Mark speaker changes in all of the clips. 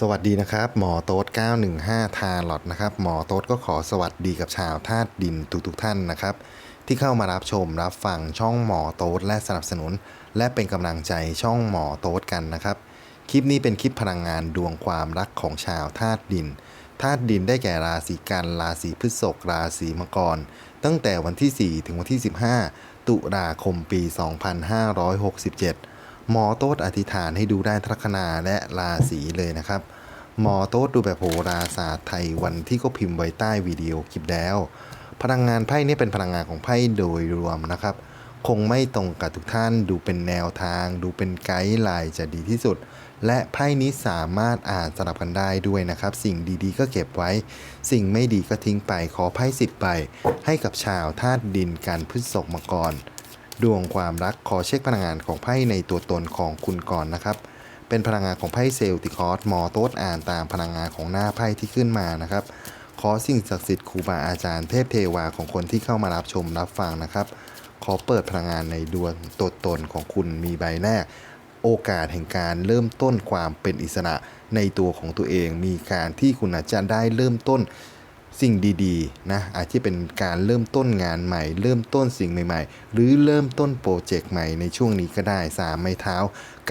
Speaker 1: สวัสดีนะครับ หมอโต๊ด 915 ทาลอตนะครับ หมอโต๊ดก็ขอสวัสดีกับชาวธาตุดินทุกๆท่านนะครับ ที่เข้ามารับชมรับฟังช่องหมอโต๊ดและสนับสนุน และเป็นกำลังใจช่องหมอโต๊ดกันนะครับ คลิปนี้เป็นคลิปพลังงานดวงความรักของชาวธาตุดินธาตุดินได้แก่ราศีกันราศีพฤษภราศีมังกร ตั้งแต่วันที่ 4 ถึงวันที่ 15 ตุลาคมปี 2567 หมอโต๊ดอธิษฐานให้ดูได้ทัคนาและราศีเลยนะครับ หมอโต๊ดดูแบบโหราศาสตร์ไทยวันที่ก็พิมพ์ไว้ใต้วิดีโอคลิปแล้ว พลังงานไพ่นี่เป็นพลังงานของไพ่โดยรวมนะครับ คงไม่ตรงกับทุกท่านดูเป็นแนวทาง ดูเป็นไกด์ไลน์จะดีที่สุด และไพ่นี้สามารถอ่านสลับกันได้ด้วยนะครับ สิ่งดีๆ ก็เก็บไว้ สิ่งไม่ดีก็ทิ้งไปขอไพ่สิบใบให้กับชาวธาตุดินการพฤษภมาก่อน ดวงความรักขอเช็คพลังงานของไพ่ในตัวตนของคุณก่อนนะครับ เป็นพลังงานของไพ่เซลติคอสมอโต๊ดอ่านตามพลังงานของหน้าไพ่ที่ขึ้นมานะครับ ขอสิ่งศักดิ์สิทธิ์ครูบาอาจารย์เทพเทวาของคนที่เข้ามารับชมรับฟังนะครับ ขอเปิดพลังงานในดวงตัวตนของคุณมีใบแรก โอกาสแห่งการเริ่มต้นความเป็นอิสระในตัวของตัวเอง มีการที่คุณอาจจะได้เริ่มต้น สิ่งดีๆนะอาจจะเป็นการเริ่มต้นงานใหม่ เริ่มต้นสิ่งใหม่ ๆ หรือเริ่มต้นโปรเจกต์ใหม่ในช่วงนี้ก็ได้สามไม้เท้า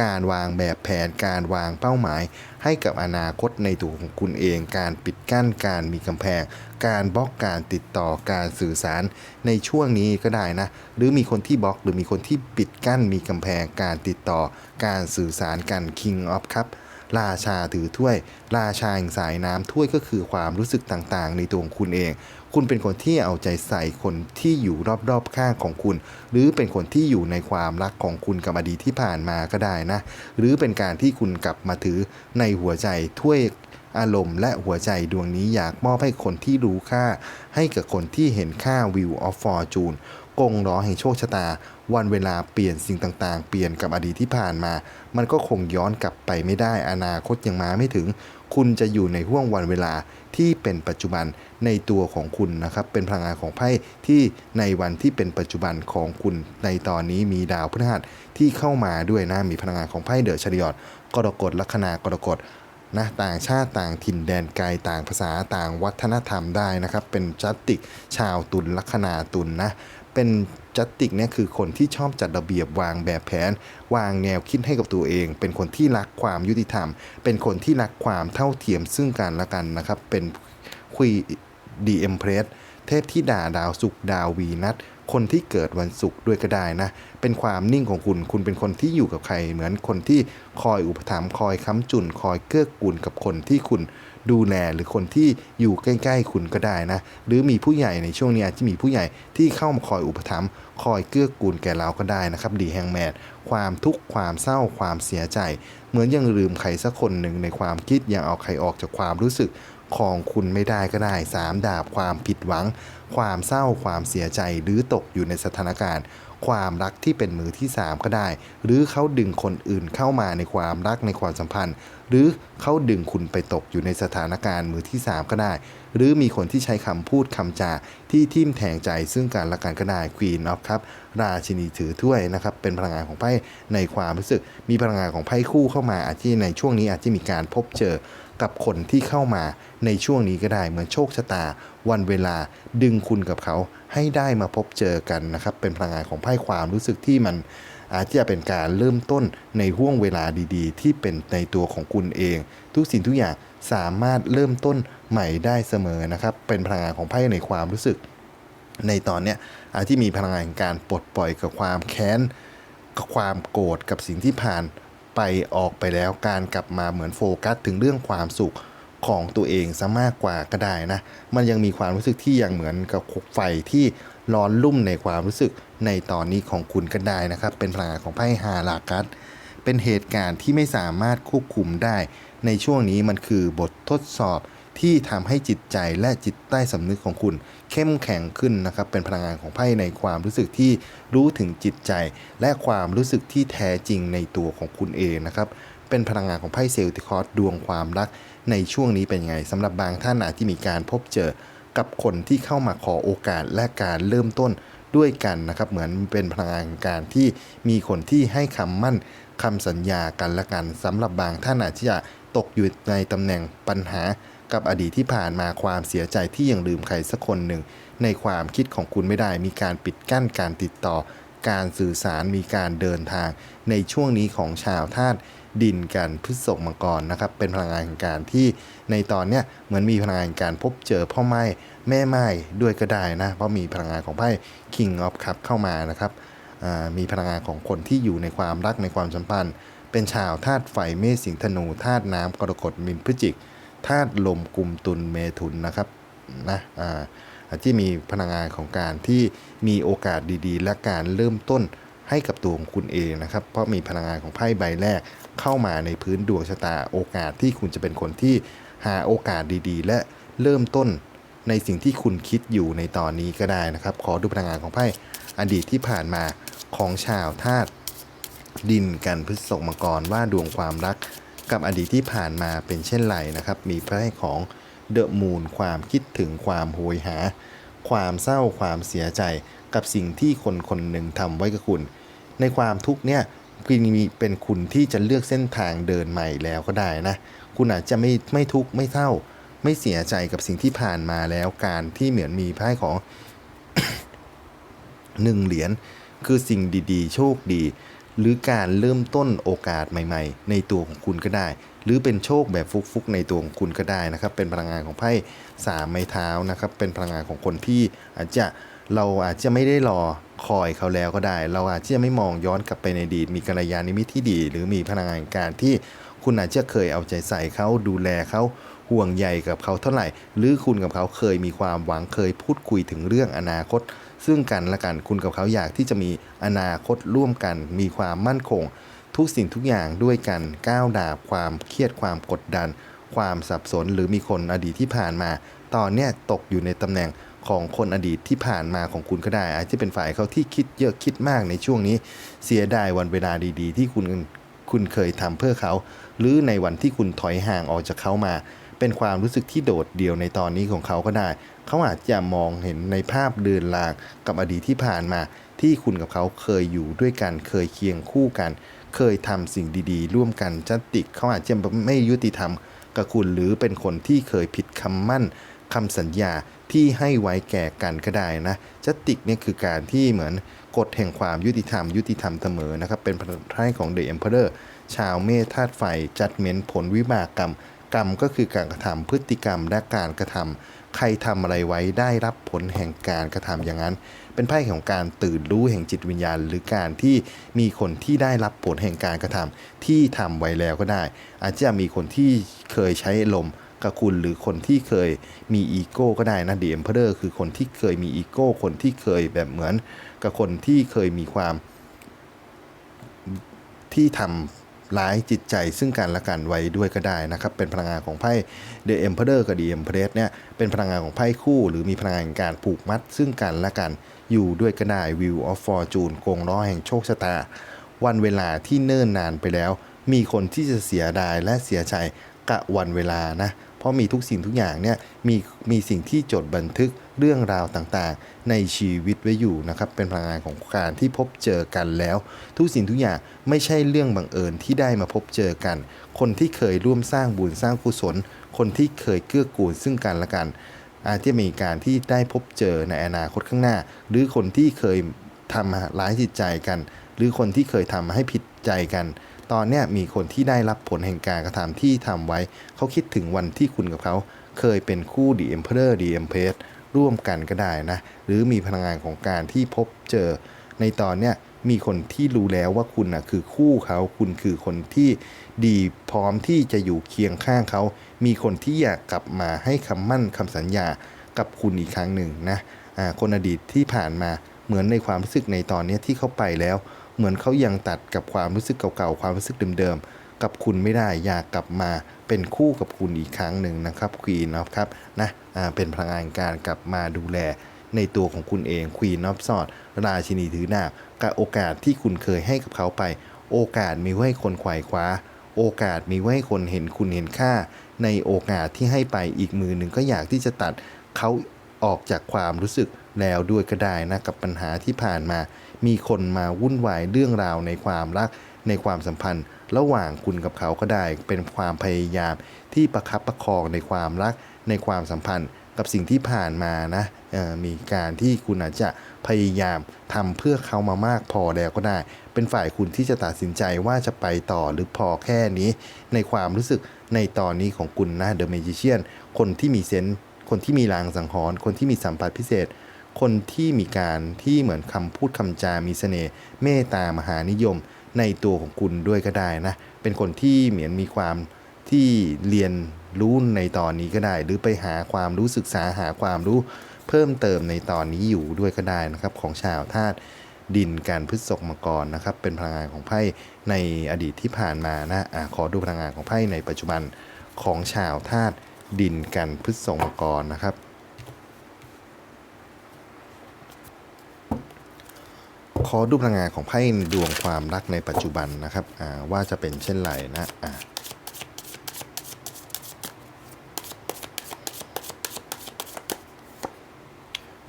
Speaker 1: การวางแบบแผนการวางเป้าหมาย ให้กับอนาคตในตัวของคุณเอง การปิดกั้นการมีกำแพง การบล็อกการติดต่อการสื่อสารในช่วงนี้ก็ได้นะหรือมีคนที่บล็อกหรือมีคนที่ปิดกั้นมีกำแพงการติดต่อ การสื่อสารกัน King of ครับ ราชาถือถ้วย ราชาแห่งสายน้ำถ้วยก็คือความรู้สึกต่างๆ ในตัวของคุณเอง คุณเป็นคนที่เอาใจใส่คนที่อยู่รอบๆข้างของคุณ หรือเป็นคนที่อยู่ในความรักของคุณกับอดีตที่ผ่านมาก็ได้นะ หรือเป็นการที่คุณกลับมาถือในหัวใจถ้วยอารมณ์และหัวใจดวงนี้อยากมอบให้คนที่รู้ค่า ให้กับคนที่เห็นค่าวิวออฟฟอร์จูน กงล้อแห่งโชคชะตา วันเวลาเปลี่ยนสิ่งต่างๆ เปลี่ยนกับอดีตที่ผ่านมา มันก็คงย้อนกลับไปไม่ได้อนาคตยังมาไม่ถึง คุณจะอยู่ในห่วงวันเวลาที่เป็นปัจจุบันในตัวของคุณนะครับ เป็นพลังงานของไพ่ที่ในวันที่เป็นปัจจุบันของคุณในตอนนี้มีดาวพฤหัสที่เข้ามาด้วยนะมีพลังงานของไพ่เดอะชริยอดกรกฎลัคนากรกฎนะต่างชาติต่างถิ่นแดนไกลต่างภาษาต่างวัฒนธรรมได้นะครับ เป็นจัตติกชาวตุลลัคนาตุลนะ เป็นจัตติกเนี่ยคือคนที่ชอบจัดระเบียบวางแบบแผน วางแนวคิดให้กับตัวเอง เป็นคนที่รักความยุติธรรม เป็นคนที่รักความเท่าเทียมซึ่งกันและกันนะครับ เป็นคุยดีเอ็มเพรสเทพที่ด่าดาวสุกร์ดาววีนัสคนที่เกิดวันศุกร์ด้วยก็ได้นะ เป็นความนิ่งของคุณ คุณเป็นคนที่อยู่กับใคร เหมือนคนที่คอยอุปถัมภ์คอยค้ำจุน คอยเกื้อกูลกับคนที่คุณ ดูแลหรือคนที่อยู่ใกล้ ๆ คุณก็ได้นะ หรือมีผู้ใหญ่ในช่วงนี้อาจจะมีผู้ใหญ่ที่เข้ามาคอยอุปถัมภ์คอยเกื้อกูลแก่เราก็ได้นะครับดีแฮงแมดความทุกข์ความเศร้าความเสียใจ เหมือนยังลืมใครสักคนหนึ่งในความคิดยังเอาใครออกจากความรู้สึกของคุณไม่ได้ก็ได้สามดาบความผิดหวัง ความเศร้าความเสียใจหรือตกอยู่ในสถานการณ์ ความรักที่เป็นมือที่สามก็ได้ หรือเขาดึงคนอื่นเข้ามาในความรักในความสัมพันธ์ หรือเขาดึงคุณไปตกอยู่ในสถานการณ์มือที่สามก็ได้ หรือมีคนที่ใช้คำพูดคำจาที่ทิ่มแทงใจซึ่งกันและกันก็ได้ Queen of ครับราชินีถือถ้วยนะครับเป็นพลังงานของไพ่ในความรู้สึก มีพลังงานของไพ่คู่เข้ามาอาจจะในช่วงนี้อาจจะมีการพบเจอ กับคนที่เข้ามาในช่วงนี้ก็ได้ เหมือนโชคชะตา วันเวลาดึงคุณกับเขาให้ได้มาพบเจอกันนะครับ เป็นพลังงานของไพ่ความรู้สึกที่มันอาจจะเป็นการเริ่มต้นในห่วงเวลาดีๆ ที่เป็นในตัวของคุณเอง ทุกสิ่งทุกอย่างสามารถเริ่มต้นใหม่ได้เสมอนะครับ เป็นพลังงานของไพ่ในความรู้สึก ในตอนเนี้ยอาจที่มีพลังงานการปลดปล่อยกับความแค้นกับความโกรธกับสิ่งที่ผ่าน ไปออกไปแล้วการกลับมาเหมือนโฟกัสถึงเรื่องความสุขของตัวเองซะมากกว่าก็ได้นะ มันยังมีความรู้สึกที่ยังเหมือนกับไฟที่ร้อนลุ่มในความรู้สึกในตอนนี้ของคุณก็ได้นะครับ เป็นพลังงานของไพ่ฮาลากัสเป็นเหตุการณ์ที่ไม่สามารถควบคุมได้ ในช่วงนี้มันคือบททดสอบที่ทำให้จิตใจและจิตใต้สำนึกของคุณ เข้มแข็งขึ้นนะครับเป็นพลังงานของไพ่ในความรู้สึกที่รู้ถึงจิตใจ และความรู้สึกที่แท้จริงในตัวของคุณเองนะครับเป็นพลังงานของไพ่เซลติคอสดวงความรัก ในช่วงนี้เป็นไงสำหรับบางท่านอาจที่มีการพบเจอกับคนที่เข้ามาขอโอกาสและการเริ่มต้นด้วยกันนะครับเหมือนเป็นพลังงานการที่มีคนที่ให้คำมั่นคำสัญญากันและกันสำหรับบางท่านอาจจะตกอยู่ในตำแหน่งปัญหา กับอดีตที่ผ่านมาความเสียใจที่ยังลืมใครสักคนหนึ่ง ในความคิดของคุณไม่ได้มีการปิดกั้นการติดต่อ การสื่อสารมีการเดินทาง ในช่วงนี้ของชาวธาตุดินกันพฤษภมังกรนะครับ เป็นพลังงานแห่งการที่ในตอนเนี้ยเหมือนมีพลังงานการพบเจอพ่อไม้แม่ไม้ด้วยก็ได้นะ เพราะมีพลังงานของไพ่ King of Cup เข้ามานะครับมีพลังงานของคนที่อยู่ในความรักในความสัมพันธ์ เป็นชาวธาตุไฟเมษสิงธนูธาตุน้ำกรกฎมินพฤจิก ธาตุลมกลุ่มตุลเมถุนนะครับนะอ่าอาจจะมีพลังงานของการที่มีโอกาสดีๆ และการเริ่มต้นให้กับตัวของคุณเองนะครับ เพราะมีพลังงานของไพ่ใบแรกเข้ามาในพื้นดวงชะตาโอกาสที่คุณจะเป็นคนที่หาโอกาสดีๆ และเริ่มต้นในสิ่งที่คุณคิดอยู่ในตอนนี้ก็ได้นะครับ ขอดูพลังงานของไพ่อดีตที่ผ่านมาของชาวธาตุดินกันพฤษภมังกรว่าดวงความรัก กับอดีตที่ผ่านมาเป็นเช่นไรนะครับ มีไพ่ของเดอะมูนความคิดถึงความโหยหา ความเศร้าความเสียใจกับสิ่งที่คนคนหนึ่งทำไว้กับคุณ ในความทุกเนี่ยคุณมีเป็นคุณที่จะเลือกเส้นทางเดินใหม่แล้วก็ได้นะ คุณอาจจะไม่ไม่ทุกข์ไม่เศร้า ไม่เสียใจกับสิ่งที่ผ่านมาแล้วการที่เหมือนมีไพ่ของหนึ่งเหรียญคือสิ่งดีๆ โชคดี หรือการเริ่มต้นโอกาสใหม่ ๆ ในตัวของคุณก็ได้ หรือเป็นโชคแบบฟุกๆในตัวของคุณก็ได้นะครับ เป็นพลังงานของไพ่สามไม้เท้านะครับ เป็นพลังงานของคนที่อาจจะเราอาจจะไม่ได้รอคอยเขาแล้วก็ได้ เราอาจจะไม่มองย้อนกลับไปในอดีตมีกัลยาณมิตรที่ดี หรือมีพลังงานการที่คุณอาจจะเคยเอาใจใส่เขาดูแลเขาห่วงใยกับเขาเท่าไหร่ หรือคุณกับเขาเคยมีความหวังเคยพูดคุยถึงเรื่องอนาคต ซึ่งกันและกันคุณกับเขาอยากที่จะมีอนาคตร่วมกัน มีความมั่นคง ทุกสิ่งทุกอย่างด้วยกันก้าวดาบความเครียดความกดดัน ความสับสนหรือมีคนอดีตที่ผ่านมา ตอนเนี้ยตกอยู่ในตำแหน่งของคนอดีตที่ผ่านมาของคุณก็ได้ อาจจะเป็นฝ่ายเขาที่คิดเยอะคิดมากในช่วงนี้ เสียดายวันเวลาดีๆ ที่คุณคุณเคยทำเพื่อเขา หรือในวันที่คุณถอยห่างออกจากเขามา เป็นความรู้สึกที่โดดเดี่ยวในตอนนี้ของเขาก็ได้ เขาอาจจะมองเห็นในภาพเดินลางกับอดีตที่ผ่านมา ที่คุณกับเขาเคยอยู่ด้วยกัน เคยเคียงคู่กัน เคยทำสิ่งดีๆ ร่วมกันจัติกเขาอาจจะไม่ยุติธรรมกับคุณหรือเป็นคนที่เคยผิดคำมั่นคำสัญญาที่ให้ไว้แก่กันก็ได้นะจัติกเนี่ยคือการที่เหมือนกฎแห่งความยุติธรรม ยุติธรรมเสมอนะครับ เป็นไพ่ของเดอะเอ็มเพอเรอร์ชาวเมธาตุไฟจัดเม้นผลวิบากกรรม กรรมก็คือการกระทำพฤติกรรมและการกระทำใครทำอะไรไว้ได้รับผลแห่งการกระทำอย่างนั้น เป็นไพ่ของการตื่นรู้แห่งจิตวิญญาณ หรือการที่มีคนที่ได้รับผลแห่งการกระทำที่ทำไว้แล้วก็ได้ อาจจะมีคนที่เคยใช้ลมกับคุณหรือคนที่เคยมีอีโก้ก็ได้นะเดียมเพอร์คือคนที่เคยมีอีโก้คนที่เคยแบบเหมือน กับคนที่เคยมีความที่ทำ ร้ายจิตใจซึ่งกันและกันไว้ด้วยก็ได้นะครับ เป็นพลังงานของไพ่ The Emperor กับ The Empress เนี่ยเป็นพลังงานของไพ่คู่ หรือมีพลังงานการผูกมัด ซึ่งกันและกันอยู่ด้วยก็ได้ Wheel of Fortune กงล้อแห่งโชคชะตา วันเวลาที่เนิ่นนานไปแล้ว มีคนที่จะเสียดายและเสียใจกับวันเวลานะเพราะมีทุกสิ่งทุกอย่างเนี่ยมีมีสิ่งที่จดบันทึกเรื่องราวต่างๆ ในชีวิตไว้อยู่นะครับ เป็นพลังงานของการที่พบเจอกันแล้ว ทุกสิ่งทุกอย่างไม่ใช่เรื่องบังเอิญที่ได้มาพบเจอกัน คนที่เคยร่วมสร้างบุญสร้างกุศล คนที่เคยเกื้อกูลซึ่งกันและกัน อาจจะมีการที่ได้พบเจอในอนาคตข้างหน้า หรือคนที่เคยทำร้ายจิตใจกัน หรือคนที่เคยทำให้ผิดใจกัน ตอนเนี้ยมีคนที่ได้รับผลแห่งการกระทำที่ทำไว้ เขาคิดถึงวันที่คุณกับเขา เคยเป็นคู่ดีเอ็มเพอร์ดีเอ็มเพสร่วมกันก็ได้นะ หรือมีพลังงานของการที่พบเจอ ในตอนเนี้ยมีคนที่รู้แล้วว่าคุณนะคือคู่เขาคุณคือคนที่ดีพร้อมที่จะอยู่เคียงข้างเขา มีคนที่อยากกลับมาให้คำมั่นคำสัญญากับคุณอีกครั้งหนึ่งนะอ่าคนอดีตที่ผ่านมาเหมือนในความรู้สึกในตอนนี้ที่เขาไปแล้ว เหมือนเขายังตัดกับความรู้สึกเก่าๆ ความรู้สึกเดิมๆ กับคุณไม่ได้อยากกลับมาเป็นคู่กับคุณอีกครั้งหนึ่งนะครับควีนนะครับนะอ่าเป็นพลังงานการกลับมาดูแลในตัวของคุณเองควีนนอฟซอดราชินีถือดาบกับโอกาสที่คุณเคยให้กับเขาไป โอกาสมีไว้ให้คนขวายคว้า โอกาสมีไว้ให้คนเห็นคุณเห็นค่า ในโอกาสที่ให้ไปอีกมือหนึ่งก็อยากที่จะตัดเขา ออกจากความรู้สึกแล้วด้วยก็ได้นะกับปัญหาที่ผ่านมา มีคนมาวุ่นวายเรื่องราวในความรักในความสัมพันธ์ ระหว่างคุณกับเขาก็ได้ เป็นความพยายามที่ประคับประคองในความรักในความสัมพันธ์กับสิ่งที่ผ่านมานะมีการที่คุณอาจจะพยายามทำเพื่อเขามามากพอแล้วก็ได้ เป็นฝ่ายคุณที่จะตัดสินใจว่าจะไปต่อหรือพอแค่นี้ ในความรู้สึกในตอนนี้ของคุณนะเดอะเมจิเชียนคนที่มีเซนส์ คนที่มีลางสังหรณ์คนที่มีสัมผัสพิเศษ คนที่มีการที่เหมือนคำพูดคำจามีเสน่ห์เมตตามหานิยมในตัวของคุณด้วยก็ได้นะ เป็นคนที่เหมือนมีความที่เรียนรู้ในตอนนี้ก็ได้ หรือไปหาความรู้ศึกษาหาความรู้เพิ่มเติมในตอนนี้อยู่ด้วยก็ได้นะครับ ของชาวธาตุดินการพฤษภมกรนะครับ เป็นพลังงานของไพ่ในอดีตที่ผ่านมานะอะขอดูพลังงานของไพ่ในปัจจุบันของชาวธาตุ ดินกันพฤษภมกรนะครับ ขอดูพลังงานของไพ่ดวงความรักในปัจจุบันนะครับว่าจะเป็นเช่นไรนะอ่า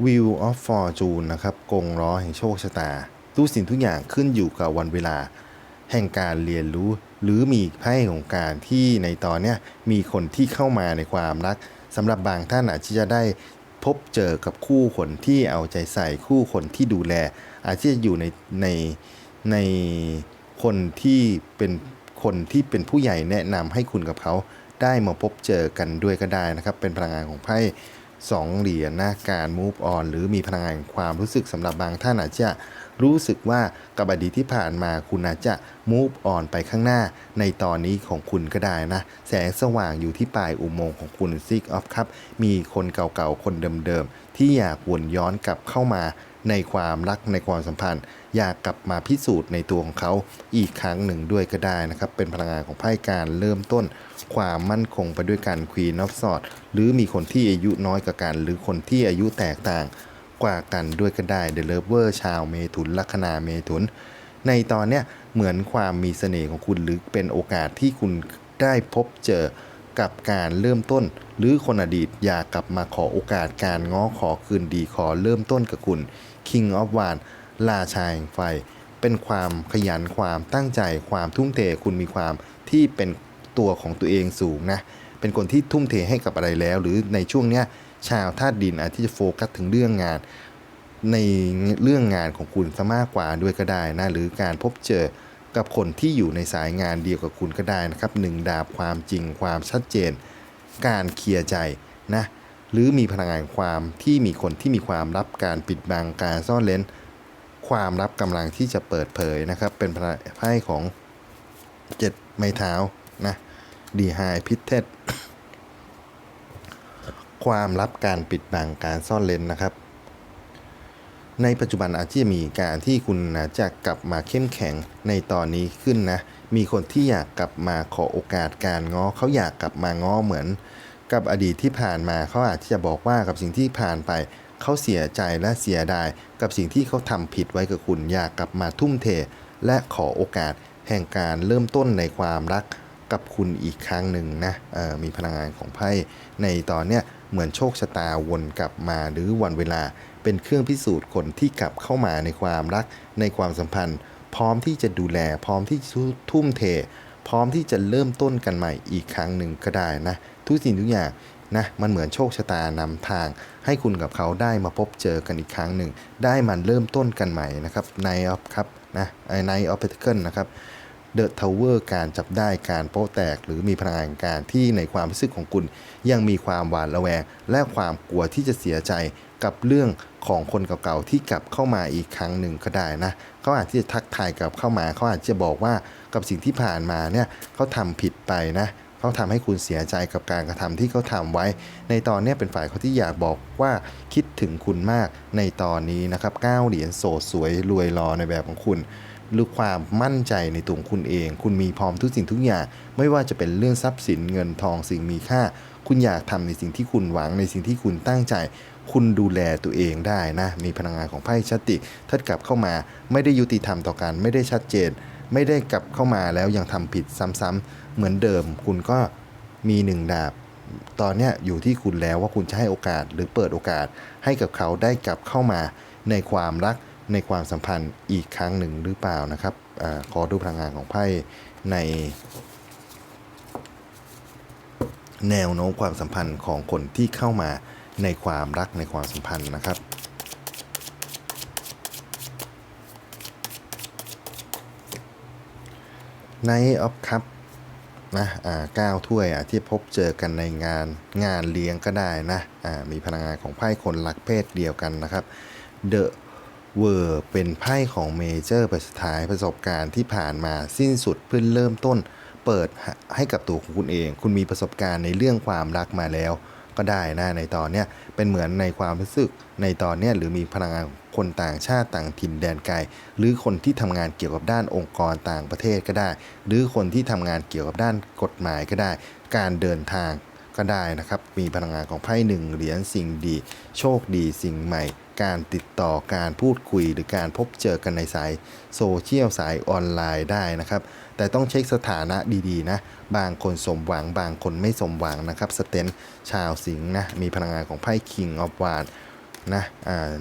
Speaker 1: Wheel of Fortune นะครับกงล้อแห่งโชคชะตาทุกสิ่งทุกอย่างขึ้นอยู่กับวันเวลา แห่งการเรียนรู้ หรือมีไพ่ของการที่ในตอนเนี้ยมีคนที่เข้ามาในความรักสำหรับบางท่านอาจจะได้พบเจอกับคู่คนที่เอาใจใส่คู่คนที่ดูแล อาจจะอยู่ในในในคนที่เป็นคนที่เป็นผู้ใหญ่แนะนำให้คุณกับเขาได้มาพบเจอกันด้วยก็ได้นะครับ เป็นพลังงานของไพ่สองเหรียญนะการ move on หรือมีพลังงานความรู้สึกสำหรับบางท่านอาจจะ รู้สึกว่ากับอดีตที่ผ่านมาคุณอาจจะ move on ไปข้างหน้า ในตอนนี้ของคุณก็ได้นะ แสงสว่างอยู่ที่ปลายอุโมงค์ของคุณ Six of Cup มีคนเก่าๆ คนเดิมๆ ที่อยากวนย้อนกลับเข้ามาในความรักในความสัมพันธ์ อยากกลับมาพิสูจน์ในตัวของเขาอีกครั้งหนึ่งด้วยก็ได้นะครับ เป็นพลังงานของไพ่การเริ่มต้น ความมั่นคงไปด้วยกัน Queen of Swords หรือมีคนที่อายุน้อยกว่ากันหรือคนที่อายุแตกต่าง กว่ากันด้วยก็ได้ The Lover ชาวเมถุนลัคนาเมถุน ในตอนเนี้ยเหมือนความมีเสน่ห์ของคุณหรือเป็นโอกาสที่คุณได้พบเจอกับการเริ่มต้น หรือคนอดีตอยากกลับมาขอโอกาสการง้อขอคืนดีขอเริ่มต้นกับคุณ King of w a n ราชาแห่งไฟ เป็นความขยันความตั้งใจความทุ่มเทคุณมีความที่เป็น ตัวของตัวเองสูงนะเป็นคนที่ทุ่มเทให้กับอะไรแล้ว หรือในช่วงเนี้ยชาวธาตุดินอาจที่จะโฟกัสถึงเรื่องงาน ในเรื่องงานของคุณซะมากกว่าด้วยก็ได้นะหรือการพบเจอกับคนที่อยู่ในสายงานเดียวกับคุณก็ได้นะครับหนึ่งดาบความจริงความชัดเจน การเคลียร์ใจนะหรือมีพลังงานความที่มีคนที่มีความลับการปิดบังการซ่อนเล้นความลับกำลังที่จะเปิดเผยนะครับ เป็นไพ่ของเจ็ดไม้เท้านะ ดีไฮพิเทสความลับการปิดบังการซ่อนเลนนะครับ ในปัจจุบันอาจจะมีการที่คุณนะจะกลับมาเข้มแข็งในตอนนี้ขึ้นนะ มีคนที่อยากกลับมาขอโอกาสการง้อเขาอยากกลับมาง้อเหมือน กับอดีตที่ผ่านมาเขาอาจจะบอกว่ากับสิ่งที่ผ่านไปเขาเสียใจและเสียดาย กับสิ่งที่เขาทำผิดไว้กับคุณอยากกลับมาทุ่มเท และขอโอกาสแห่งการเริ่มต้นในความรัก กับคุณอีกครั้งหนึ่งนะมีพลังงานของไพ่ในตอนเนี้ยเหมือนโชคชะตาวนกลับมาหรือวันเวลาเป็นเครื่องพิสูจน์คนที่กลับเข้ามาในความรักในความสัมพันธ์ พร้อมที่จะดูแล พร้อมที่ทุ่มเท พร้อมที่จะเริ่มต้นกันใหม่อีกครั้งหนึ่งก็ได้นะ ทุกสิ่งทุกอย่างนะมันเหมือนโชคชะตานำทาง ให้คุณกับเขาได้มาพบเจอกันอีกครั้งหนึ่ง ได้มันเริ่มต้นกันใหม่นะครับในออฟครับนะในออฟเพเคิลนะครับ เดอะทาวเวอร์การจับได้การโป๊ะแตก หรือมีพลังงานการที่ในความรู้สึกของคุณ ยังมีความหวาดระแวง และความกลัวที่จะเสียใจกับเรื่องของคนเก่าๆที่กลับเข้ามาอีกครั้งหนึ่งก็ได้นะเขาอาจจะทักทายกลับเข้ามาเขาอาจจะบอกว่ากับสิ่งที่ผ่านมาเนี่ยเขาทำผิดไปนะเขาทำให้คุณเสียใจกับการกระทำที่เขาทำไว้ ในตอนนี้เป็นฝ่ายเขาที่อยากบอกว่าคิดถึงคุณมากในตอนนี้นะครับก้าวเหรียญโสดสวยรวยรอในแบบของคุณ หรือความมั่นใจในตัวคุณเอง คุณมีพร้อมทุกสิ่งทุกอย่าง ไม่ว่าจะเป็นเรื่องทรัพย์สินเงินทองสิ่งมีค่า คุณอยากทำในสิ่งที่คุณหวังในสิ่งที่คุณตั้งใจ คุณดูแลตัวเองได้นะ มีพลังงานของไพ่ชัตติถ้ากลับเข้ามา ไม่ได้ยุติธรรมต่อกันไม่ได้ชัดเจน ไม่ได้กลับเข้ามาแล้วยังทำผิดซ้ำๆเหมือนเดิม คุณก็มีหนึ่งดาบตอนนี้อยู่ที่คุณแล้วว่าคุณจะให้โอกาสหรือเปิดโอกาสให้กับเขาได้กลับเข้ามาในความรัก ในความสัมพันธ์อีกครั้งหนึ่งหรือเปล่านะครับอขอดูพลังงานของไพ่ในแนวโน้มความสัมพันธ์ของคนที่เข้ามาในความรักในความสัมพันธ์นะครับ ในออฟคัพนะอ่าก้าถ้วยอะที่พบเจอกันในงานงานเลี้ยงก็ได้นะอ่ามีพลังงานของไพ่คนรักเพศเดียวกันนะครับเดอะ เวอร์เป็นไพ่ของเมเจอร์ปสุดท้ายประสบการณ์ที่ผ่านมาสิ้นสุดเพื่อเริ่มต้น เปิดให้กับตัวของคุณเอง คุณมีประสบการณ์ในเรื่องความรักมาแล้ว ก็ได้นะในตอนเนี้ยเป็นเหมือนในความรู้สึกในตอนเนี้ยหรือมีพลังงานคนต่างชาติต่างถิ่นแดนไกล หรือคนที่ทำงานเกี่ยวกับด้านองค์กรต่างประเทศก็ได้ หรือคนที่ทำงานเกี่ยวกับด้านกฎหมายก็ได้ การเดินทาง ก็ได้นะครับ มีพลังงานของไพ่หนึ่งเหรียญสิ่งดี โชคดีสิ่งใหม่ การติดต่อการพูดคุย หรือการพบเจอกันในสายโซเชียลสายออนไลน์ได้นะครับ แต่ต้องเช็คสถานะดีๆนะ บางคนสมหวังบางคนไม่สมหวังนะครับสเตนชาวสิงห์นะมีพลังงานของไพ่คิงออฟวานนะอ่า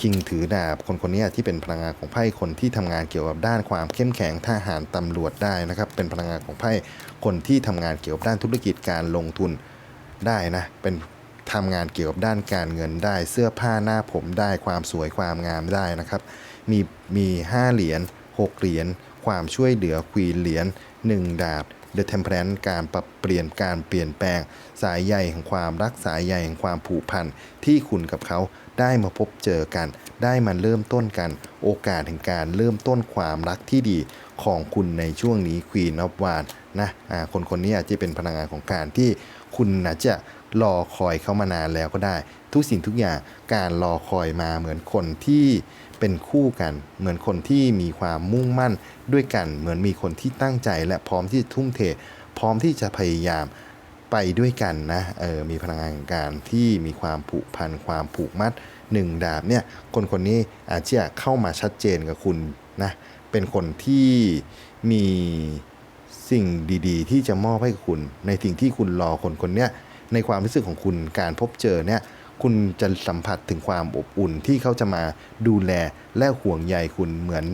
Speaker 1: คิงถือดาบคนคนนี้ที่เป็นพลังงานของไพ่คนที่ทำงานเกี่ยวกับด้านความเข้มแข็งทหารตำรวจได้นะครับ เป็นพลังงานของไพ่คนที่ทำงานเกี่ยวกับด้านธุรกิจการลงทุนได้นะเป็นทำงานเกี่ยวกับด้านการเงินได้ เสื้อผ้าหน้าผมได้ความสวยความงามได้นะครับ มีมีห้าเหรียญหกเหรียญความช่วยเหลือควีนเหรียญหนึ่งดาบ The Temperance การปรับเปลี่ยนการเปลี่ยนแปลง สายใยแห่งความรักสายใยแห่งความผูกพันที่คุณกับเขาได้มาพบเจอกัน ได้มาเริ่มต้นกัน โอกาสแห่งการเริ่มต้นความรักที่ดีของคุณในช่วงนี้ Queen of w a n d นะอ่าคนคนนี้อาจจะเป็นพลังงานของการที่คุณอาจจะรอคอยเขามานานแล้วก็ได้ ทุกสิ่งทุกอย่างการรอคอยมาเหมือนคนที่ เป็นคู่กัน เหมือนคนที่มีความมุ่งมั่นด้วยกัน เหมือนมีคนที่ตั้งใจ และพร้อมที่จะทุ่มเท พร้อมที่จะพยายามไปด้วยกันนะเออมีพลังงานการที่มีความผูกพันความผูกมัดหนึ่งดาบเนี่ยคนคนนี้อาจจะเข้ามาชัดเจนกับคุณนะเป็นคนที่มีสิ่งดีๆ ที่จะมอบให้คุณ ในสิ่งที่คุณรอคนคนเนี้ยในความรู้สึกของคุณการพบเจอเนี่ย คุณจะสัมผัสถึงความอบอุ่นที่เขาจะมาดูแลและห่วงใยคุณเหมือน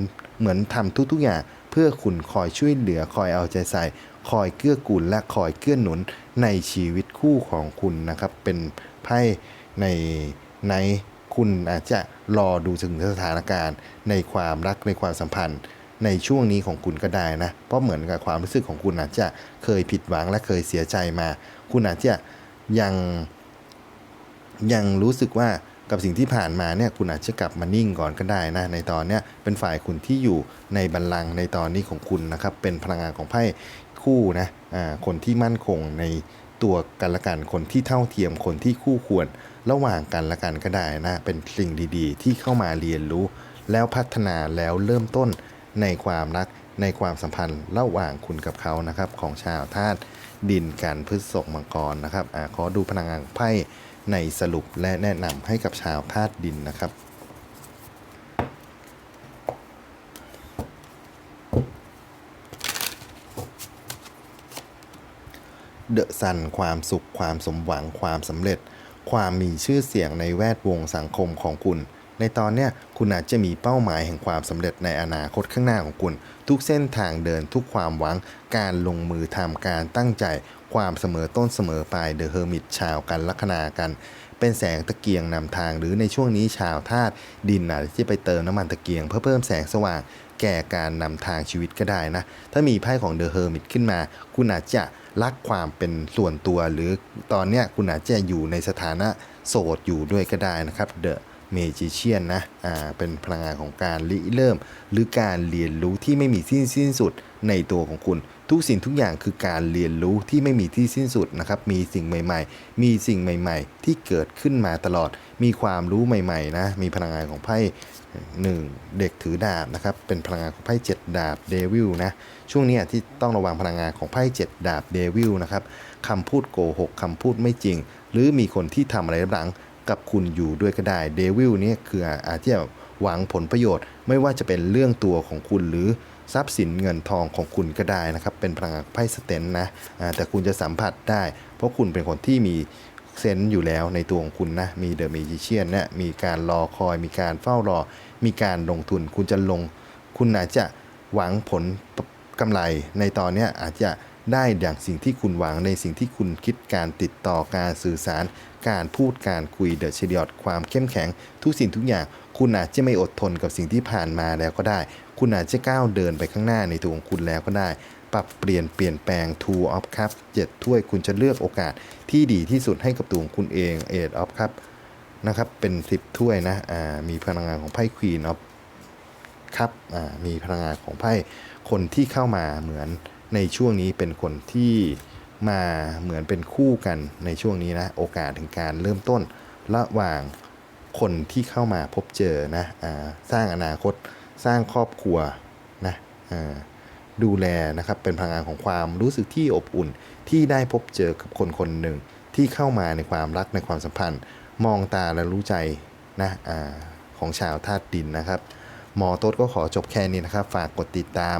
Speaker 1: เหมือนทำทุกๆอย่าง เพื่อคุณคอยช่วยเหลือคอยเอาใจใส่ คอยเกื้อกูลและคอยเกื้อหนุนในชีวิตคู่ของคุณนะครับ เป็นไพ่ในในคุณอาจจะรอดูถึงสถานการณ์ ในความรักในความสัมพันธ์ในช่วงนี้ของคุณก็ได้นะ เพราะเหมือนกับความรู้สึกของคุณอาจจะเคยผิดหวังและเคยเสียใจมา คุณอาจจะยัง ยังรู้สึกว่ากับสิ่งที่ผ่านมาเนี่ยคุณอาจจะกลับมานิ่งก่อนก็ได้นะในตอนเนี้ยเป็นฝ่ายคุณที่อยู่ในบัลลังก์ในตอนนี้ของคุณนะครับเป็นพลังงานของไพ่คู่นะอ่าคนที่มั่นคงในตัวกันละกันคนที่เท่าเทียมคนที่คู่ควรระหว่างกันละกันก็ได้นะเป็นสิ่งดีๆ ที่เข้ามาเรียนรู้ แล้วพัฒนาแล้วเริ่มต้นในความรักในความสัมพันธ์ระหว่างคุณกับเขานะครับของชาวธาตุดินกันพฤษภมังกรนะครับอาขอดูพลังงานไพ่ ในสรุปและแนะนำให้กับชาวธาตุดินนะครับ เดอะซันความสุขความสมหวังความสำเร็จ ความมีชื่อเสียงในแวดวงสังคมของคุณ ในตอนเนี้ยคุณอาจจะมีเป้าหมายแห่งความสำเร็จในอนาคตข้างหน้าของคุณ ทุกเส้นทางเดินทุกความหวัง การลงมือทำการตั้งใจ ความเสมอต้นเสมอปลายเดอะเฮอร์มิตชาวกันลัคนากัน เป็นแสงตะเกียงนำทางหรือในช่วงนี้ชาวธาตุดินอาจจะไปเติมน้ำมันตะเกียงเพื่อเพิ่มแสงสว่างแก่การนำทางชีวิตก็ได้นะ ถ้ามีไพ่ของเดอะเฮอร์มิตขึ้นมา คุณอาจจะรักความเป็นส่วนตัว หรือตอนเนี้ยคุณอาจจะอยู่ในสถานะโสดอยู่ด้วยก็ได้นะครับเดอะ เมจิเชียนนะอ่าเป็นพลังงานของการริเริ่ม หรือการเรียนรู้ที่ไม่มีที่สิ้นสุดในตัวของคุณ ทุกสิ่งทุกอย่างคือการเรียนรู้ที่ไม่มีที่สิ้นสุดนะครับมีสิ่งใหม่ ๆ มีสิ่งใหม่ ๆ ที่เกิดขึ้นมาตลอด มีความรู้ใหม่ๆนะมีพลังงานของไพ่หนึ่งเด็กถือดาบนะครับเป็นพลังงานของไพ่เจ็ดดาบเดวิลนะช่วงนี้ที่ต้องระวังพลังงานของไพ่เจ็ดดาบเดวิลนะครับคำพูดโกหกคำพูดไม่จริง หรือมีคนที่ทำอะไรรับหลัง กับคุณอยู่ด้วยก็ได้เดวิลเนี่ยคืออาจจะหวังผลประโยชน์ ไม่ว่าจะเป็นเรื่องตัวของคุณหรือทรัพย์สินเงินทองของคุณก็ได้นะครับ เป็นพลังงานไพ่สเตนนะแต่คุณจะสัมผัสได้ เพราะคุณเป็นคนที่มีเซนส์อยู่แล้วในตัวของคุณนะ มีเดอะมิจิเชียนเนี่ยมีการรอคอย มีการเฝ้ารอ มีการลงทุน คุณจะลง คุณอาจจะหวังผลกำไรในตอนนี้อาจจะได้อย่างสิ่งที่คุณหวังในสิ่งที่คุณคิดการติดต่อการสื่อสารการพูดการคุยเดอะเชดียดความเข้มแข็ง ทุกสิ่งทุกอย่าง คุณอาจจะไม่อดทนกับสิ่งที่ผ่านมาแล้วก็ได้ คุณอาจจะก้าวเดินไปข้างหน้าในตัวของคุณแล้วก็ได้ ปรับเปลี่ยนเปลี่ยนแปลง Two of Cups 7ถ้วยคุณจะเลือกโอกาสที่ดีที่สุดให้กับตัวของคุณเอง Eight of Cups นะครับเป็น 10 ถ้วยนะอ่ามีพลังงานของไพ่ Queen of ครับอ่ามีพลังงานของไพ่คนที่เข้ามาเหมือนในช่วงนี้เป็นคนที่ มาเหมือนเป็นคู่กันในช่วงนี้นะ โอกาสถึงการเริ่มต้นระหว่างคนที่เข้ามาพบเจอนะอสร้างอนาคตสร้างครอบครัวนะดูแลนะครับเป็นพลังงานของความรู้สึกที่อบอุ่นที่ได้พบเจอกับคนคนหนึ่งที่เข้ามาในความรักในความสัมพันธ์ มองตาและรู้ใจนะอของชาวธาตุดินนะครับ หมอโต๊ดก็ขอจบแค่นี้นะครับ ฝากกดติดตาม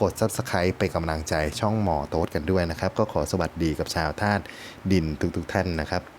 Speaker 1: กด Subscribe ไปกำลังใจช่องหมอโต๊ดกันด้วยนะครับ ก็ขอสวัสดีกับชาวธาตุดินทุกๆท่านนะครับ